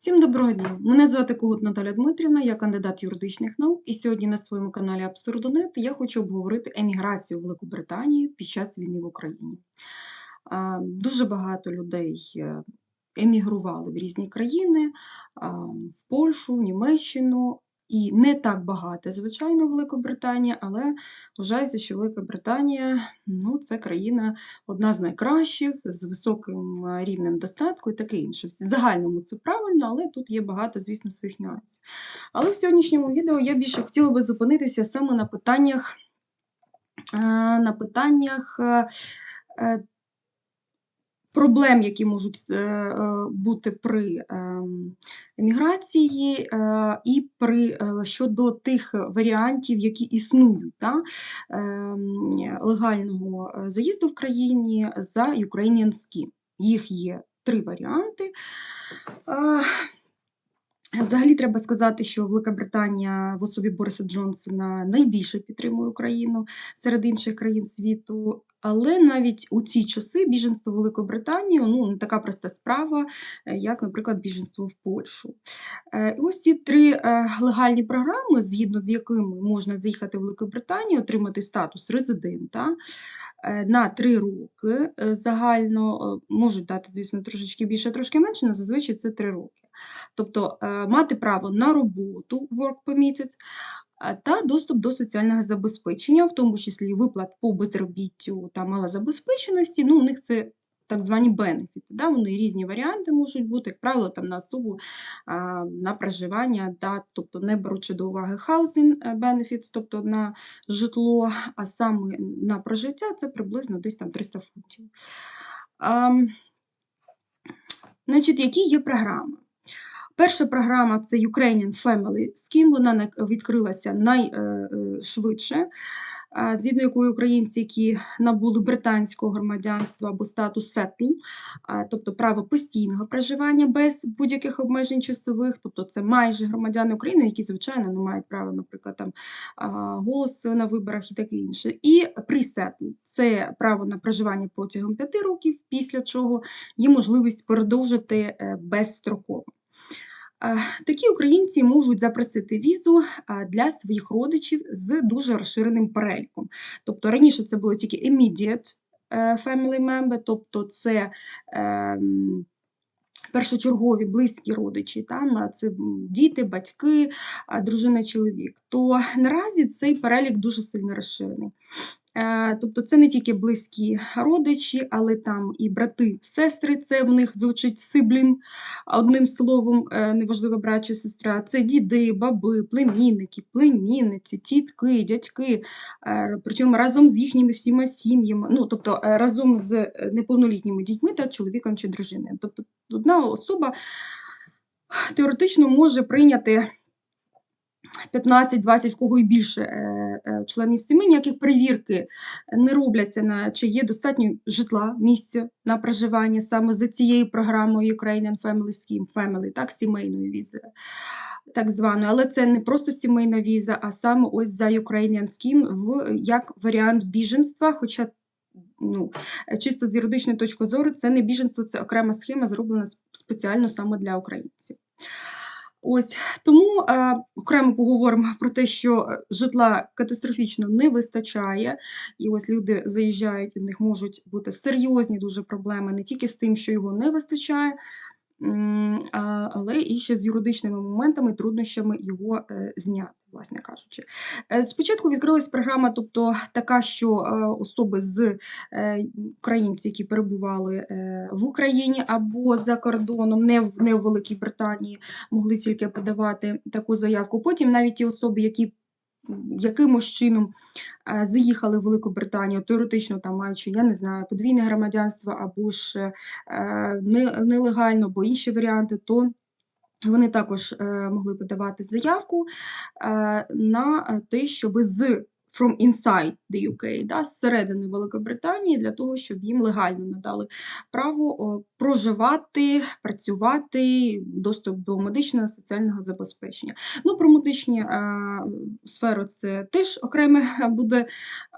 Всім доброго дня! Мене звати Когут Наталя Дмитрівна, я кандидат юридичних наук, і сьогодні на своєму каналі Абсурдонет я хочу обговорити еміграцію в Велику Британію під час війни в Україні. Дуже багато людей е, емігрували в різні країни, в Польщу, в Німеччину. І не так багато, звичайно, Великобританія, але вважається, що Велика Британія ну, це країна одна з найкращих, з високим е, рівнем достатку і таке інше. В загальному це правильно, але тут є багато, звісно, своїх нюансів. Але в сьогоднішньому відео я більше хотіла би зупинитися саме на питаннях, е, на питаннях е, проблем, які можуть е, е, бути при ем, еміграції, е, і при, е, щодо тих варіантів, які існують ем, легального е, заїзду в країні за Scheme. Їх є три варіанти. Взагалі треба сказати, що Велика Британія в особі Бориса Джонсона найбільше підтримує Україну серед інших країн світу. Але навіть у ці часи біженство в Велику Британію ну, не така проста справа, е, як, наприклад, біженство в Польщу. Е, і Ось ці три е, легальні програми, згідно з якими можна заїхати в Велику Британію, отримати статус резидента. На три роки загально можуть дати, звісно, трошечки більше, трошки менше, але зазвичай це три роки. Тобто мати право на роботу, work permitted, та доступ до соціального забезпечення, в тому числі виплат по безробіттю та малозабезпеченості. Ну, у них це так звані бенефіти. Да? Вони різні варіанти можуть бути, як правило, там на особу на проживання, да? тобто не беручи до уваги housing benefits, тобто на житло, а саме на прожиття це приблизно десь там 300 фунтів. А, значить, Які є програми? Перша програма це Ukrainian Family Scheme, вона відкрилася найшвидше, е, е, згідно якої українці, які набули британського громадянства або статус settle, тобто право постійного проживання без будь-яких обмежень часових, тобто це майже громадяни України, які, звичайно, не мають права, наприклад, там голос на виборах і таке інше. І pre-settle – це право на проживання протягом п'яти років, після чого є можливість продовжити е, безстроково. Такі українці можуть запросити візу для своїх родичів з дуже розширеним переліком. Тобто раніше це було тільки immediate е, family member, тобто це ем, першочергові близькі родичі, там, це діти, батьки, дружина, чоловік. То наразі цей перелік дуже сильно розширений. Е, тобто це не тільки близькі родичі, але там і брати, сестри, це в них звучить сиблін, одним словом, е, неважливо брат чи сестра, це діди, баби, племінники, племінниці, тітки, дядьки, е, причому разом з їхніми всіма сім'ями, ну, тобто разом з неповнолітніми дітьми та чоловіком чи дружиною. Тобто одна особа теоретично може прийняти. 15-20 в кого і більше е, е, членів сім'ї, ніяких перевірки не робляться, на чи є достатньо житла, місця на проживання саме за цією програмою Ukrainian Family Scheme, Family, так, сімейною візою. Так званою, але це не просто сімейна віза, а саме ось за Ukrainian Scheme в як варіант біженства. Хоча ну, чисто з юридичної точки зору, це не біженство, це окрема схема, зроблена спеціально саме для українців. Ось тому е, окремо поговоримо про те, що е, житла катастрофічно не вистачає, і ось люди заїжджають, і в них можуть бути серйозні дуже проблеми не тільки з тим, що його не вистачає, але і ще з юридичними моментами, труднощами його е, зняти, власне кажучи. Е, спочатку відкрилась програма, тобто така, що е, особи з українці, які перебували в Україні або за кордоном, не в не в Великій Британії, могли тільки подавати таку заявку. Потім навіть ті особи, які якимось чином е, заїхали в Велику Британію, теоретично там маючи, я не знаю, подвійне громадянство або ж е, нелегально, або інші варіанти, то вони також е, могли подавати заявку на те, щоб з from inside the UK, да, зсередини Великобританії, для того, щоб їм легально надали право проживати, працювати, доступ до медичного соціального забезпечення. Ну, про медичні е, сфери це теж окреме буде,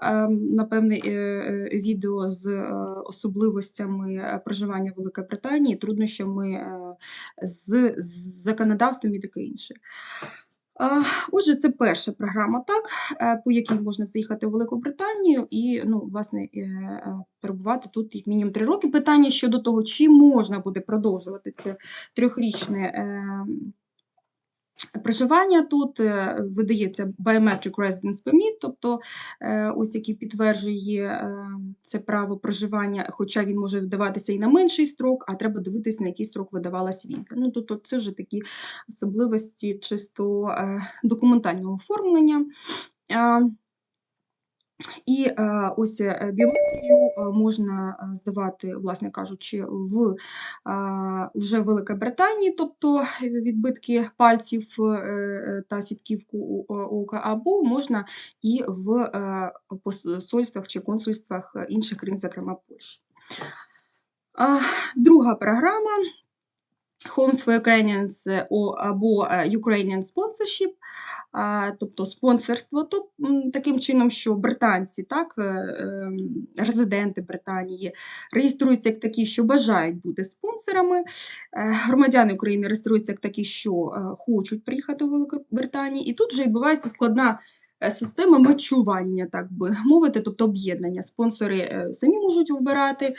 е, напевне, е, відео з особливостями проживання в Великій Британії, труднощами з законодавством і таке інше. А, Отже, це перша програма, так, е, по якій можна заїхати в Велику Британію і, ну, власне, е, е, перебувати тут як мінімум три роки. Питання щодо того, чи можна буде продовжувати це трьохрічне Проживання тут е, видається Biometric Residence Permit, тобто е, ось який підтверджує е, це право проживання, хоча він може видаватися і на менший строк, а треба дивитися, на який строк видавалась віза. Ну, тобто це вже такі особливості чисто документального оформлення. І е, ось е, біометрію е, можна здавати, власне кажучи, в вже Великій Британії, тобто відбитки пальців та сітківку ока, або можна і в посольствах чи консульствах інших країн, зокрема Польщі. Друга програма Homes for Ukrainians або Ukrainian Sponsorship тобто спонсорство, то таким чином, що британці, так, е, ем, резиденти Британії реєструються як такі, що бажають бути спонсорами. Е, громадяни України реєструються як такі, що е, хочуть приїхати в Великобританію. І тут вже відбувається складна. Система мачування, так би мовити, тобто об'єднання. Спонсори самі можуть вибирати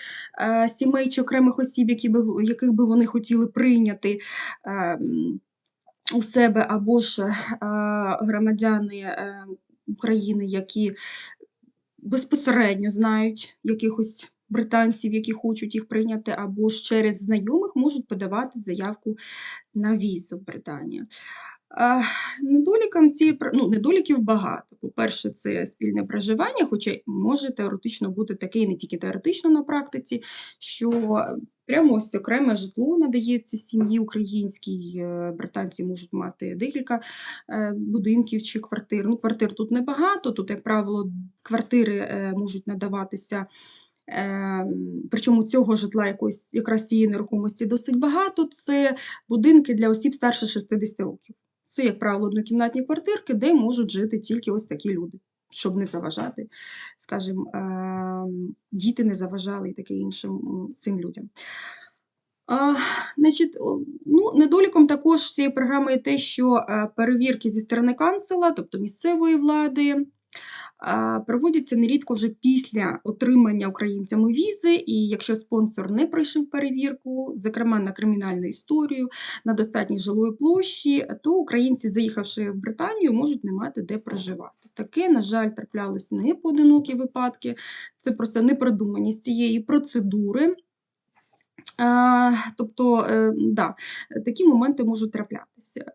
сімей чи окремих осіб, які би, яких би вони хотіли прийняти. У себе або ж е, громадяни е, України, які безпосередньо знають якихось британців, які хочуть їх прийняти, або ж через знайомих можуть подавати заявку на візу в Британію. Недолікам цієї ну, недоліків багато. По-перше, це спільне проживання, хоча може теоретично бути таке, і не тільки теоретично на практиці, що прямо ось окреме житло надається сім'ї українській, е, британці можуть мати декілька е, будинків чи квартир. Ну, Квартир тут небагато, тут, як правило, квартири е, можуть надаватися. Причому цього житла якось якраз цієї нерухомості досить багато. Це будинки для осіб старше 60 років. Це, як правило, однокімнатні квартирки, де можуть жити тільки ось такі люди, щоб не заважати, скажімо, ем, діти не заважали і таке іншим цим людям. А, значить, ну, Недоліком також цієї програми є те, що е, перевірки зі сторони канцела, тобто місцевої влади, проводяться нерідко вже після отримання українцями візи, і якщо спонсор не пройшов перевірку, зокрема на кримінальну історію, на достатній жилої площі, то українці, заїхавши в Британію, можуть не мати де проживати. Таке, на жаль, траплялися не поодинокі випадки, це просто непродуманість цієї процедури. А, Тобто, е, да, такі моменти можуть траплятися.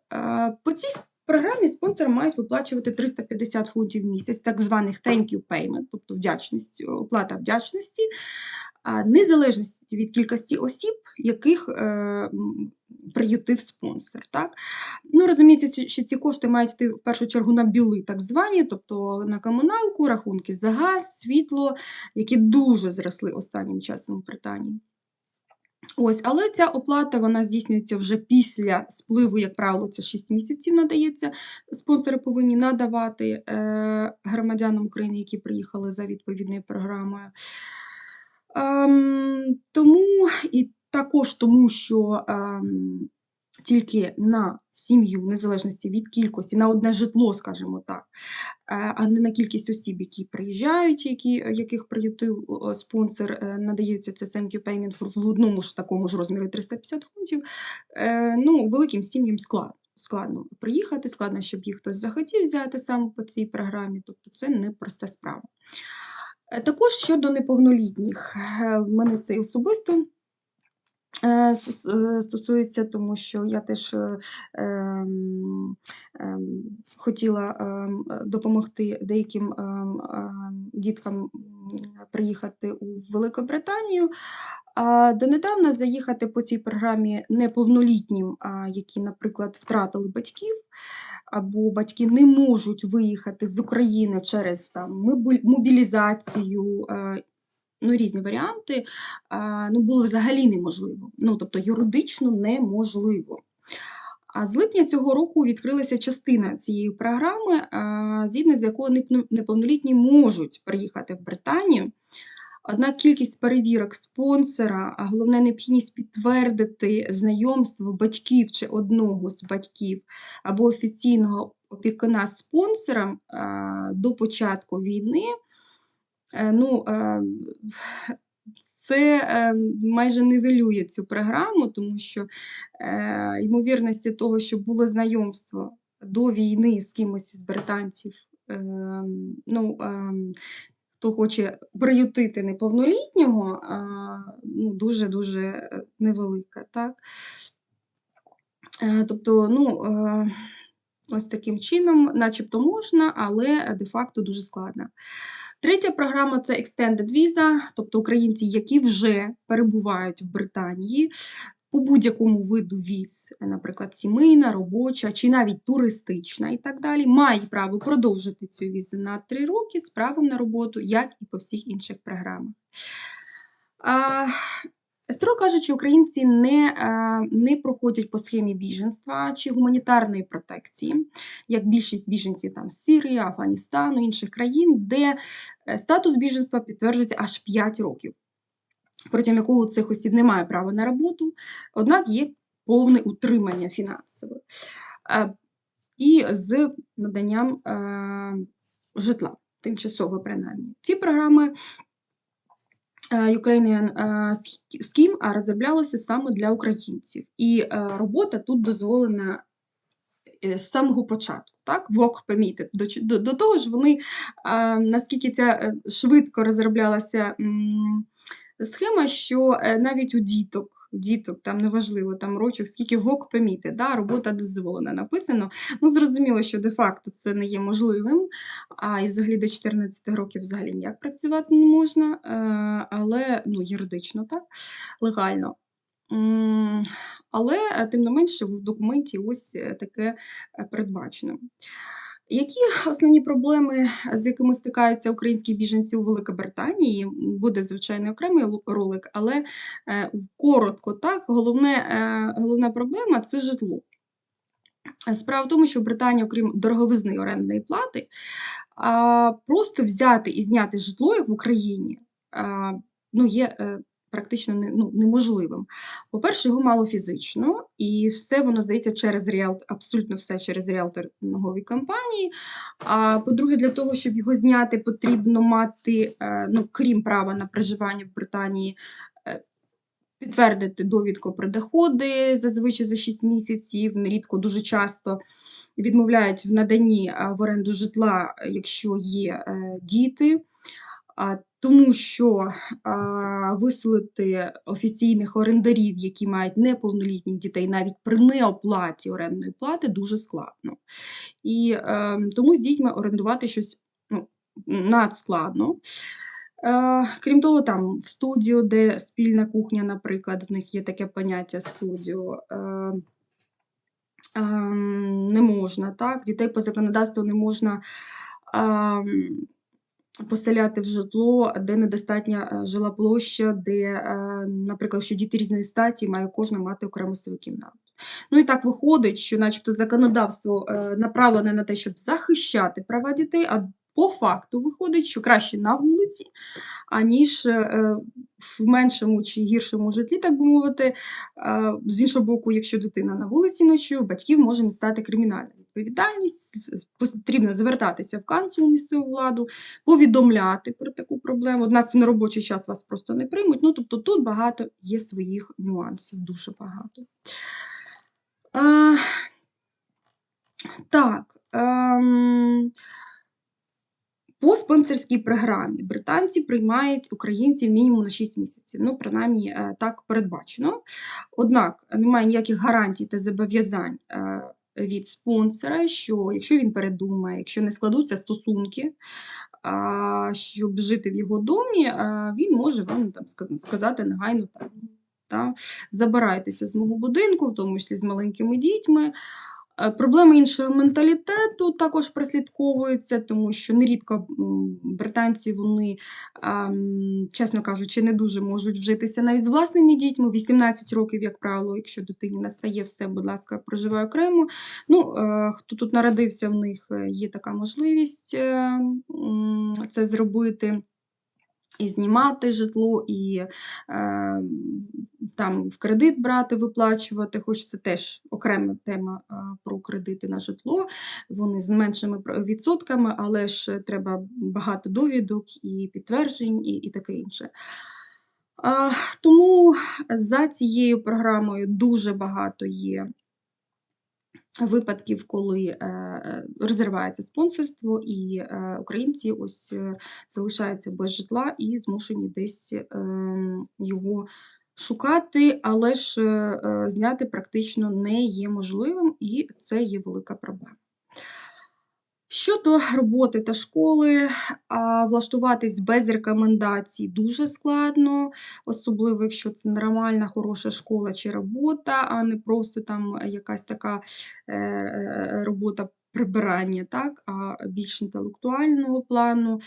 По цій програмі спонсори мають виплачувати 350 фунтів в місяць, так званих thank you payment, тобто вдячність, оплата вдячності, незалежності від кількості осіб, яких е, приютив спонсор. Так? Ну, Розуміється, що ці кошти мають йти в першу чергу на біли, так звані, тобто на комуналку, рахунки за газ, світло, які дуже зросли останнім часом у Британії. Ось, Але ця оплата вона здійснюється вже після спливу, як правило, це 6 місяців надається. Спонсори повинні надавати е, громадянам України, які приїхали за відповідною програмою. Е, Тому і також тому, що ем, тільки на сім'ю, в незалежності від кількості, на одне житло, скажімо так, е, а не на кількість осіб, які приїжджають, які, яких приютив спонсор, е, надається це thank you payment в одному ж такому ж розмірі 350 фунтів. Е, ну, Великим сім'ям складно. Складно приїхати, складно, щоб їх хтось захотів взяти саме по цій програмі, тобто це не проста справа. Також щодо неповнолітніх, в мене це особисто Е, е, стосується, тому що я теж е, ем, ем, хотіла ем, допомогти деяким діткам приїхати у Великобританію. А донедавна заїхати по цій програмі неповнолітнім, які, наприклад, втратили батьків або батьки не можуть виїхати з України через там мобілізацію, е, ну, різні варіанти, ну, було взагалі неможливо. Ну, тобто юридично неможливо. А з липня цього року відкрилася частина цієї програми, згідно з якою неповнолітні можуть приїхати в Британію. Однак кількість перевірок спонсора, а головне необхідність підтвердити знайомство батьків чи одного з батьків або офіційного опікуна з спонсором а, до початку війни. Е, Ну, е, це е, майже нівелює цю програму, тому що ймовірності того, що було знайомство до війни з кимось із британців, ну, хто хоче приютити неповнолітнього, ну, дуже-дуже невелика. Так? Тобто, ну, ось таким чином, начебто можна, але де-факто дуже складно. Третя програма це Extended Visa, тобто українці, які вже перебувають в Британії по будь-якому виду віз, наприклад, сімейна, робоча чи навіть туристична і так далі, мають право продовжити цю візу на 3 роки з правом на роботу, як і по всіх інших програмах. Строго кажучи, українці не, не проходять по схемі біженства чи гуманітарної протекції, як більшість біженців там, з Сирії, Афганістану, інших країн, де е, статус біженства підтверджується аж 5 років, протягом якого цих осіб немає права на роботу, однак є повне утримання фінансове. Е, І з наданням е, житла, тимчасово принаймні. Ці програми е, Ukrainian е, Scheme а, розроблялося саме для українців. І е, робота тут дозволена е, з самого початку. Так, work permitted. До, до, до того ж, вони е, наскільки ця е, швидко розроблялася схема, що е, навіть у діток. Діток, там неважливо, там рочок, скільки work permitted, да, робота дозволена написано. Ну, зрозуміло, що де-факто це не є можливим, а і взагалі до 14 років взагалі ніяк працювати не можна, е, але ну, юридично так, легально. Але, е, тим не менше, в документі ось е, таке передбачено. Які основні проблеми, з якими стикаються українські біженці у Великобританії? Буде, звичайно, окремий ролик, але е, коротко так, головне, е, головна проблема це житло. Справа в тому, що в Британії, окрім дороговизни орендної плати, просто взяти і зняти житло, як в Україні, ну, є е, практично не, ну, неможливим. По-перше, його мало фізично, і все воно здається через ріал, абсолютно все через ріалторгові компанії. А по-друге, для того, щоб його зняти, потрібно мати, е, ну, крім права на проживання в Британії, е, підтвердити довідку про доходи зазвичай за 6 місяців, нерідко дуже часто відмовляють в наданні в оренду житла, якщо є е, діти, а, тому що виселити офіційних орендарів, які мають неповнолітніх дітей, навіть при неоплаті орендної плати, дуже складно. І е, тому з дітьми орендувати щось ну, надскладно. Е, крім того, там в студіо, де спільна кухня, наприклад, в них є таке поняття студіо. Е, ем, не можна, так? Дітей по законодавству не можна ем, поселяти в житло, де недостатня е, жила площа, де, е, наприклад, що діти різної статі, має кожна мати окрему свою кімнату. Ну і так виходить, що начебто законодавство е, направлене на те, щоб захищати права дітей, а по факту виходить, що краще на вулиці, аніж е, в меншому чи гіршому житлі, так би мовити. Е, З іншого боку, якщо дитина на вулиці ночує, батьків може настати кримінальна відповідальність, потрібно звертатися в канцлу місцеву владу, повідомляти про таку проблему, однак в неробочий час вас просто не приймуть. Ну, тобто тут багато є своїх нюансів, дуже багато. А, так. ем, по спонсорській програмі британці приймають українців мінімум на 6 місяців. Ну, принаймні, е, так передбачено. Однак немає ніяких гарантій та зобов'язань е, від спонсора, що якщо він передумає, якщо не складуться стосунки, щоб жити в його домі, він може вам там сказати негайно там. Та, забирайтеся з мого будинку, в тому числі з маленькими дітьми. Е, проблеми іншого менталітету також прослідковуються, тому що нерідко, британці вони, чесно кажучи, не дуже можуть вжитися навіть з власними дітьми. 18 років, як правило, якщо дитині настає все, будь ласка, проживай окремо. Ну, е, хто тут народився, в них, е, є така можливість, це зробити. І знімати житло, і, ем, там в кредит брати, виплачувати, хоч це теж окрема тема, а, про кредити на житло. Вони з меншими відсотками, але ж треба багато довідок і підтверджень, і і таке інше. Тому за цією програмою дуже багато є випадків, коли, е, е, розривається спонсорство, і, е, українці ось, залишаються без житла і змушені десь, його шукати, але ж, зняти практично не є можливим, і це є велика проблема. Щодо роботи та школи, влаштуватись без рекомендацій дуже складно, особливо якщо це нормальна, хороша школа чи робота, а не просто там якась така, е, е, робота прибирання, так, а більш інтелектуального плану.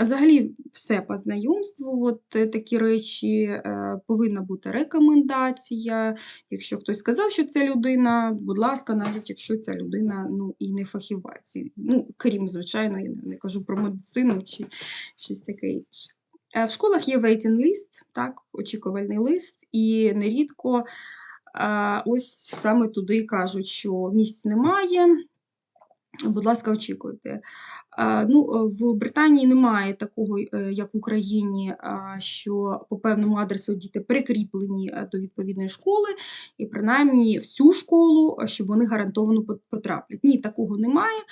Взагалі все по знайомству, от е, такі речі, е, повинна бути рекомендація. Якщо хтось сказав, що це людина, будь ласка, навіть якщо ця людина ну, і не фахівець. Ну, крім, звичайно, я не кажу про медицину чи щось таке інше. Е, в школах є waiting list, так, очікувальний лист, і нерідко ось саме туди кажуть, що місць немає. Будь ласка, очікуйте. Ну, е, В Британії немає такого, е, як в Україні, що по певному адресу діти прикріплені е, до відповідної школи, і принаймні всю школу, щоб вони гарантовано потраплять. Ні, такого немає.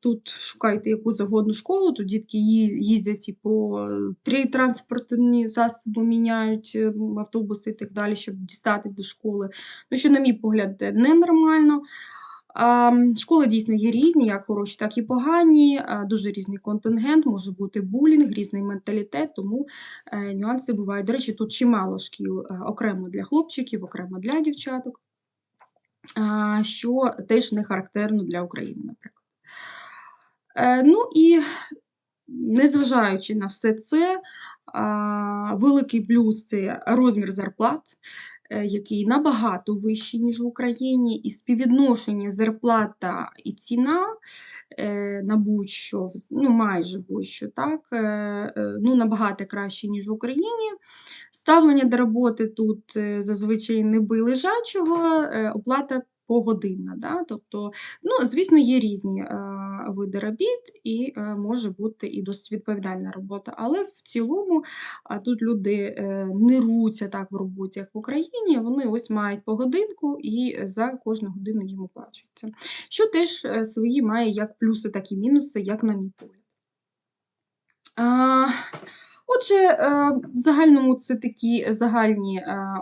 Тут шукайте яку завгодну школу, тут дітки їздять і по три транспортні засоби міняють автобуси і так далі, щоб дістатись до школи. Ну, що, на мій погляд, ненормально. Школи дійсно є різні, як хороші, так і погані, дуже різний контингент, може бути булінг, різний менталітет, тому е, нюанси бувають. До речі, тут чимало шкіл е, окремо для хлопчиків, окремо для дівчаток, що теж не характерно для України, наприклад. Е, ну і незважаючи на все це, великий плюс це розмір зарплат. Е, який набагато вищий, ніж в Україні, і співвідношення зарплата і ціна е, на будь-що, ну майже будь-що, так, е, ну набагато краще, ніж в Україні. Ставлення до роботи тут зазвичай не би лежачого, оплата погодинна. Да? Тобто, ну, звісно, є різні е, види робіт, і е, може бути і досить відповідальна робота. Але в цілому а тут люди е, не рвуться так в роботі, як в Україні. Вони ось мають погодинку і за кожну годину їм оплачується. Що теж е, свої має як плюси, так і мінуси, як на мій погляд. Отже, е, в загальному це такі загальні е,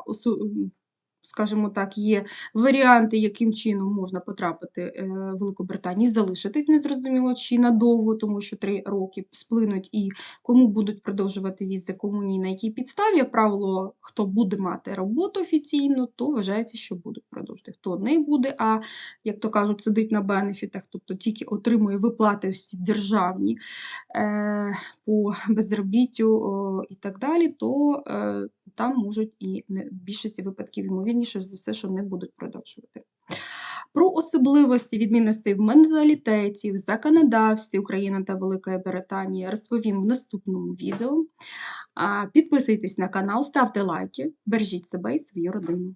скажімо так, є варіанти, яким чином можна потрапити е, в Великобританії, залишитись незрозуміло чи надовго, тому що три роки сплинуть і кому будуть продовжувати візи, кому ні, на якій підставі. Як правило, хто буде мати роботу офіційно, то вважається, що будуть продовжити. Хто не буде, а як то кажуть, сидить на бенефітах, тобто тільки отримує виплати всі державні е, по безробіттю і так далі, то е, там можуть і в більшості випадків, ймовірніше за все, що не будуть продовжувати. Про особливості відмінностей в менталітеті, в законодавстві України та Великої Британії розповім в наступному відео. Підписуйтесь на канал, ставте лайки, бережіть себе і свою родину.